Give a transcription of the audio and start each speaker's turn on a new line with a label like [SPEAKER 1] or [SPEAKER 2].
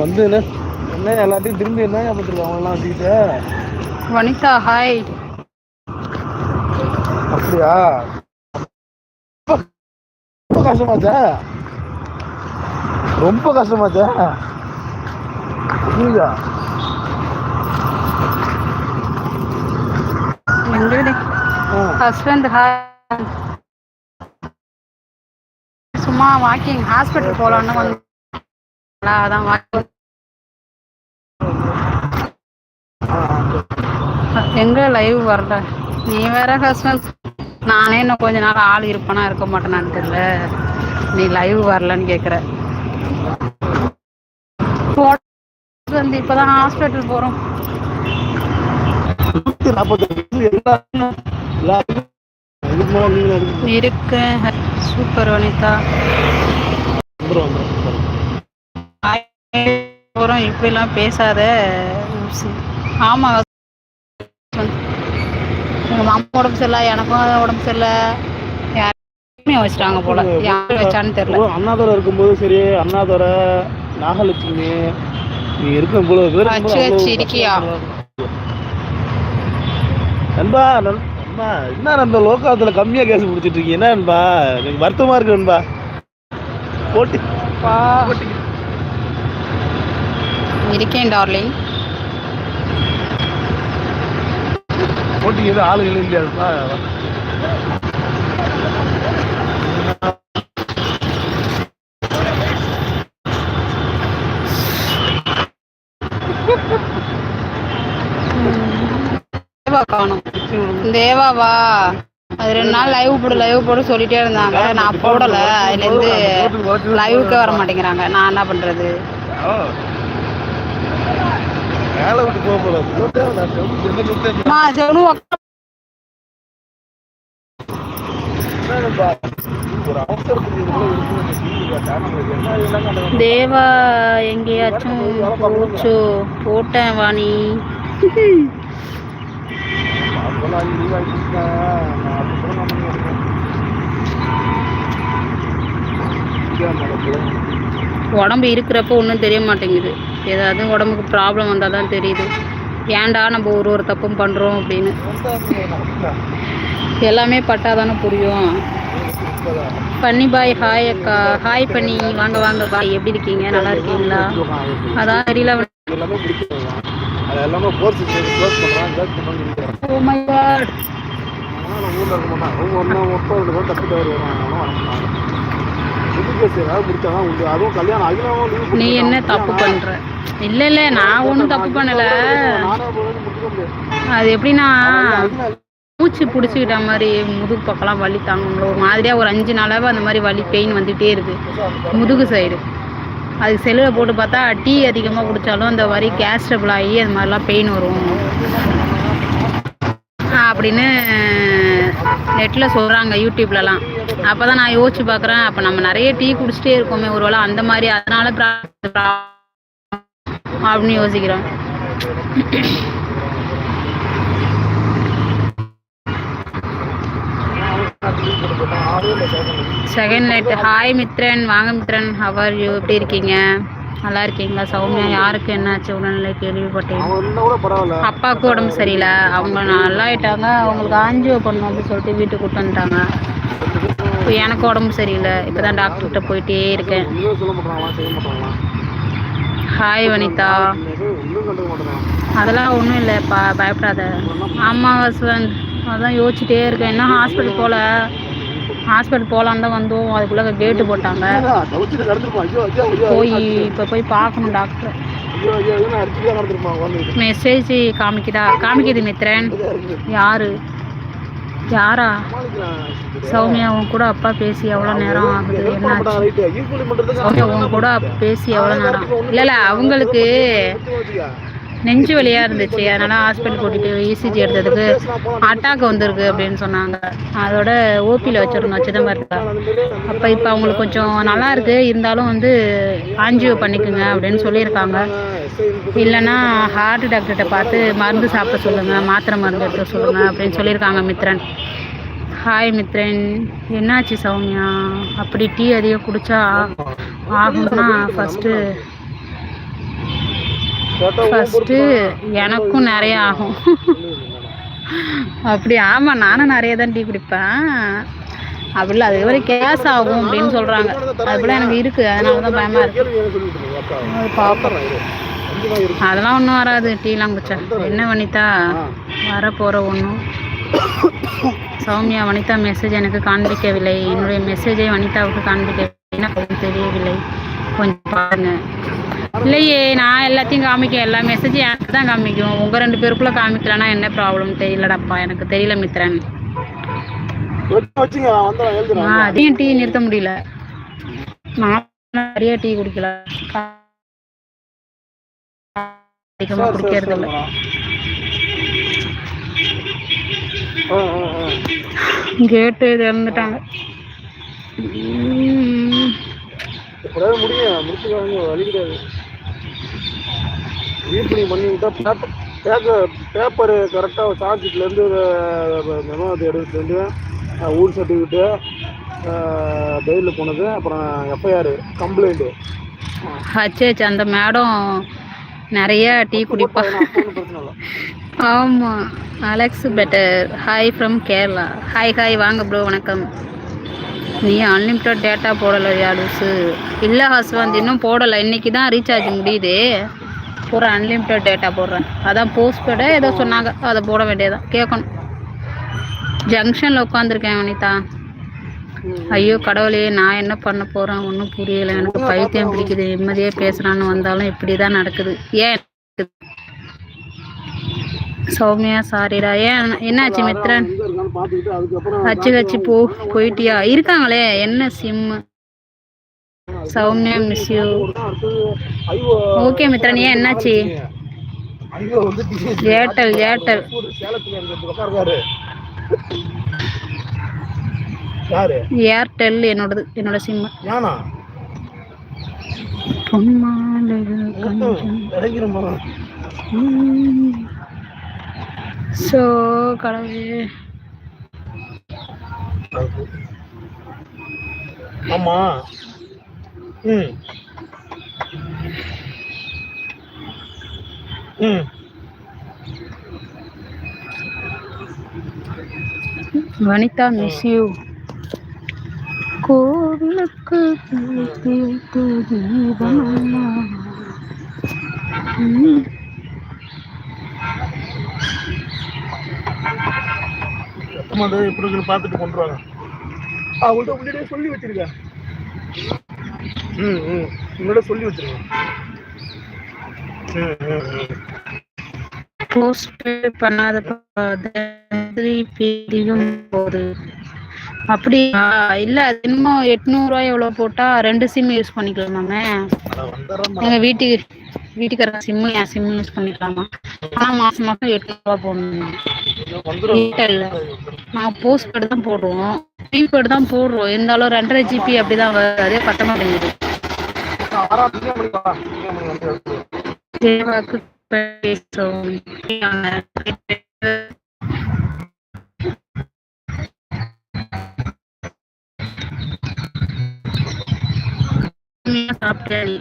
[SPEAKER 1] வந்து என்ன எல்லாத்தையும் திரும்பி என்ன பண்ணிருக்காங்க அவங்களாம் வச்சுக்கிட்டு
[SPEAKER 2] வனிதா ஹாய்
[SPEAKER 1] அப்படியா? ரொம்ப கஷ்டமாச்சா? ரொம்ப கஷ்டமாச்சா? புரியுதா?
[SPEAKER 2] ஹஸ்பண்ட் ஹாய் சும்மா வாக்கிங் ஹாஸ்பிட்டல் போகலான்னு வந்து அதான் எங்க லைவ் வரல? நீ வேற ஹஸ்பண்ட் நானே இன்னும் கொஞ்ச நாள் ஆள் இருப்பேனா இருக்க மாட்டேனான்னு தெரியல. நீ லைவ் வரலன்னு கேக்குற. போ- வந்து இப்பதான் ஹாஸ்பிட்டல் போறோம்.
[SPEAKER 1] இருக்கு.
[SPEAKER 2] சூப்பர் வனிதா. போறோம் இப்படிலாம் பேசாத ஆமா எங்க மாமா உடம்பு சரியில்லை எனக்கும் உடம்பு சரியில்லை. யாருமே வச்சுட்டாங்க போல. யாரும் வச்சான்னு தெரியல.
[SPEAKER 1] அண்ணாதுரை இருக்கும்போது சரி அண்ணாதுரை நாகலட்சுமி நீ இருக்கும் போல
[SPEAKER 2] இருக்கியா?
[SPEAKER 1] நண்பா நண்- நண்பா என்ன நண்பா லோக்காலத்தில் கம்மியாக கேஸ் பிடிச்சிட்டு இருக்கீங்க? என்ன நண்பா எனக்கு வருத்தமாக இருக்கு நண்பா. போட்டி.
[SPEAKER 2] இருக்கேன் டார்லிங்
[SPEAKER 1] போட்டிக்கு எதுவும் ஆளுகள் இல்லையாப்பா
[SPEAKER 2] தேவா காணும். தேவாவா அது ரெண்டு நாள் லைவ் போடு லைவ் போடு சொல்லிட்டே இருந்தாங்க. நான் போடல. அதுல இருந்து லைவுக்கே வர மாட்டேங்கிறாங்க. நான் என்ன பண்றது?
[SPEAKER 1] வேலை விட்டு போக?
[SPEAKER 2] தேவா எங்கேயாச்சும் போச்சோ. போட்டேன் வாணி. உடம்பு இருக்கிறப்ப ஒன்றும் தெரிய மாட்டேங்குது. ஏதாவது உடம்புக்கு ப்ராப்ளம் வந்தால் தான் தெரியுது. ஏன்டா நம்ம ஒரு ஒரு தப்பும் பண்ணுறோம் அப்படின்னு. எல்லாமே பட்டா தானே புரியும். பண்ணி பாய் ஹாய் அக்கா. ஹாய் பண்ணி வாங்க வாங்க பாய் எப்படி இருக்கீங்க? நல்லா இருக்கீங்களா? அதான் தெரியல.
[SPEAKER 1] Oh
[SPEAKER 2] ஓ
[SPEAKER 1] ஏதாவது உண்டு அதுவும் கல்யாணம் அகிலாவும்
[SPEAKER 2] நீ என்ன தப்பு பண்ற? இல்ல இல்ல நான் ஒன்றும் தப்பு பண்ணல. அது எப்படின்னா மூச்சு பிடிச்சிக்கிட்ட மாதிரி முதுகு பக்கம்லாம் வலி தாங்கல ஒரு மாதிரியா ஒரு அஞ்சு நாளாகவே அந்த மாதிரி வலி பெயின் வந்துட்டே இருக்கு. முதுகு சைடு அதுக்கு செல்லில் போட்டு பார்த்தா டீ அதிகமாக குடித்தாலும் அந்த வரி கேஸ் ட்ரபிள் ஆகி அது மாதிரிலாம் பெயின் வரும். அப்படின்னு நெட்டில் சொல்கிறாங்க யூடியூப்லலாம். அப்போ தான் நான் யோசிச்சு பார்க்குறேன். அப்போ நம்ம நிறைய டீ குடிச்சிட்டே இருக்கோமே ஒருவேளை அந்த மாதிரி அதனால அப்படின்னு யோசிக்கிறேன். Second night hi Mithran. வாங்க மித்ரன். ஹவர் யூ எப்படி இருக்கீங்க? நல்லா இருக்கீங்களா? சௌமியா யாருக்கு என்னாச்சு? உடல்நிலை
[SPEAKER 1] கேள்விப்பட்டீங்க
[SPEAKER 2] அப்பாவுக்கு உடம்பு சரியில்லை. அவங்க நல்லா ஆயிட்டாங்க. அவங்களுக்கு ஆஞ்சியோ பண்ணணும் அப்படின்னு சொல்லிட்டு வீட்டுக்கு கூட்டு வந்துட்டாங்க. இப்போ எனக்கு உடம்பு சரியில்லை. இப்போ தான் டாக்டர்கிட்ட போயிட்டே இருக்கேன். ஹாய் வனிதா. அதெல்லாம் ஒன்றும் இல்லை பா பயப்படாத. ஆமாம் ஹஸ்பண்ட் அதான் யோசிச்சுட்டே இருக்கேன். என்ன ஹாஸ்பிட்டல் போகல ஹாஸ்பிட்டல் போகலான்னு தான் வந்தோம். அதுக்குள்ளே கேட்டு போட்டாங்க. போய் இப்போ போய் பார்க்கணும் டாக்டர் மெசேஜ் காமிக்குதா? காமிக்குது மித்ரன். யாரு? யாரா? சௌமியா உன் கூட அப்பா பேசி எவ்வளோ நேரம் ஆகுது? என்னாச்சு? சௌமியா உன் கூட பேசி எவ்வளோ நேரம் இல்லை இல்லை அவங்களுக்கு நெஞ்சு வலியாக இருந்துச்சு. அதனால ஹாஸ்பிட்டல் கூட்டிட்டு இசிஜி எடுத்ததுக்கு அட்டாக் வந்திருக்கு அப்படின்னு சொன்னாங்க. அதோட ஓபியில் வச்சிருந்தோம் சிதம்பரத்தில் அப்போ இப்போ அவங்களுக்கு கொஞ்சம் நல்லா இருக்கு. இருந்தாலும் வந்து ஆஞ்சியோ பண்ணிக்கோங்க அப்படின்னு சொல்லியிருக்காங்க. இல்லைன்னா ஹார்ட் டாக்டர்கிட்ட பார்த்து மருந்து சாப்பிட சொல்லுங்கள் மாத்திரை மருந்து எடுக்க சொல்லுங்கள் அப்படின்னு சொல்லியிருக்காங்க மித்ரன். ஹாய் மித்ரன். என்னாச்சு சௌமியா? அப்படி டீ அதிகம் குடிச்சா ஆகும்னா ஃபஸ்ட்டு ஃபஸ்ட்டு. எனக்கும் நிறைய ஆகும். அப்படி ஆமாம் நானும் நிறைய தான் டீ குடிப்பேன் அப்படில அது வரை கேஸ் ஆகும் அப்படின்னு சொல்கிறாங்க அதுபோல் எனக்கு இருக்குது அதனால தான் பயமாக பார்ப்போம். அதெல்லாம் ஒன்றும் வராது டீலாம் குடிச்சா என்ன வனிதா. வர போகிற ஒன்றும் சௌமியா வனிதா மெசேஜ் எனக்கு காண்பிக்கவில்லை என்னுடைய மெசேஜை வனிதாவுக்கு காண்பிக்கவில்லை எனக்கு தெரியவில்லை கொஞ்சம் பாருங்க இல்லையே நான் எல்லாத்தையும் காமிக்க எல்லா மெசேஜும் எனக்கு தான் காமிக்கும். உங்கள் ரெண்டு பேருக்குள்ளே காமிக்கலன்னா என்ன ப்ராப்ளம் தெரியலடாப்பா. எனக்கு தெரியல மித்ரன்.
[SPEAKER 1] நான்
[SPEAKER 2] அதையும் டீ நிறுத்த முடியல. நான் நிறைய டீ குடிக்கல. அதிகமாக குடிக்கிறது இல்லை. கேட்டு திறந்துட்டாங்க.
[SPEAKER 1] எப்படியாவது முடியுங்க முடிச்சுக்காங்க வழி கிடையாது ரீஃபிலிங் பண்ணி விட்டா பேப்பர் பேப்பர் பேப்பரு கரெக்டாக சார்ஜிட்லேருந்து அது எடுத்துலேருந்து ஊர் சர்டிஃபிகேட்டு பெயிலில் போனது அப்புறம் எஃப்ஐஆர் கம்ப்ளைண்ட்டு
[SPEAKER 2] ஹச்ஹெச் அந்த மேடம் நிறைய டீ குடிப்பா ஆமாம் Alex better hi from Kerala hi hi வாங்க ப்ரோ வணக்கம். நீ அன்லிமிட்டட் டேட்டா போடலை யாருசு இல்லை ஹஸ்வந்த் இன்னும் போடலை இன்னைக்கு தான் ரீசார்ஜ் முடியுது. ஒரு அன்லிமிட்டட் டேட்டா போடுறேன். அதான் போஸ்ட்பெய்டு ஏதோ சொன்னாங்க. அதை போட வேண்டியதான் கேட்கணும் ஜங்ஷனில் உட்காந்துருக்கேன் வனிதா. ஐயோ கடவுளே நான் என்ன பண்ண போகிறேன் ஒன்றும் புரியலை. எனக்கு பைத்தியம் பிடிக்குது. நிம்மதியாக பேசுகிறான்னு வந்தாலும் இப்படி தான் நடக்குது. ஏன் சௌமியா சாரிடா. ஏன் என்னாச்சு மித்ரன்? ஹச்சு ஹச்சு போ போயிட்டியா? இருக்காங்களே. என்ன Simmu Sowmya miss you okay Mithran ஏன் என்னாச்சு? ஏர்டெல் ஏர்டெல் ஏர்டெல் என்னோடது என்னோட சிம்மு ஸோ கடவுளே.
[SPEAKER 1] ஆமா. ம். ம்.
[SPEAKER 2] வனிதா மிஸ் யூ கோவிலுக்கு தீர்த்து தீபமெல்லாம். ம்.
[SPEAKER 1] சத்தமாக எப்படி பார்த்துட்டு கொண்டு வாங்க. அவங்கள்ட்ட முன்னாடியே சொல்லி வச்சிருக்கேன். ம் ம். முன்னாடியே சொல்லி வச்சிருக்கேன். ம் ம் ம்.
[SPEAKER 2] போஸ்ட் பண்ணாத பிரியும் போது அப்படியா? இல்ல அது இன்னும் எட்நூறுவா எவ்வளோ போட்டா ரெண்டு சிம் யூஸ் பண்ணிக்கலாமாமே எங்க வீட்டுக்கு வீட்டுக்கார சிம்மு என் சிம்மு யூஸ் பண்ணிக்கலாமா? ஆனா மாசம் மாசம் எட்நூறுவா போடணும் நான் போஸ்ட் தான் போடுவோம் ப்ரீபேட் தான் போடுறோம். இருந்தாலும் ரெண்டரை ஜிபி அப்படிதான் வருது. அதே பத்த மாட்டேங்குது தேவாக்கு பேசும் சாப்பிட்டேன்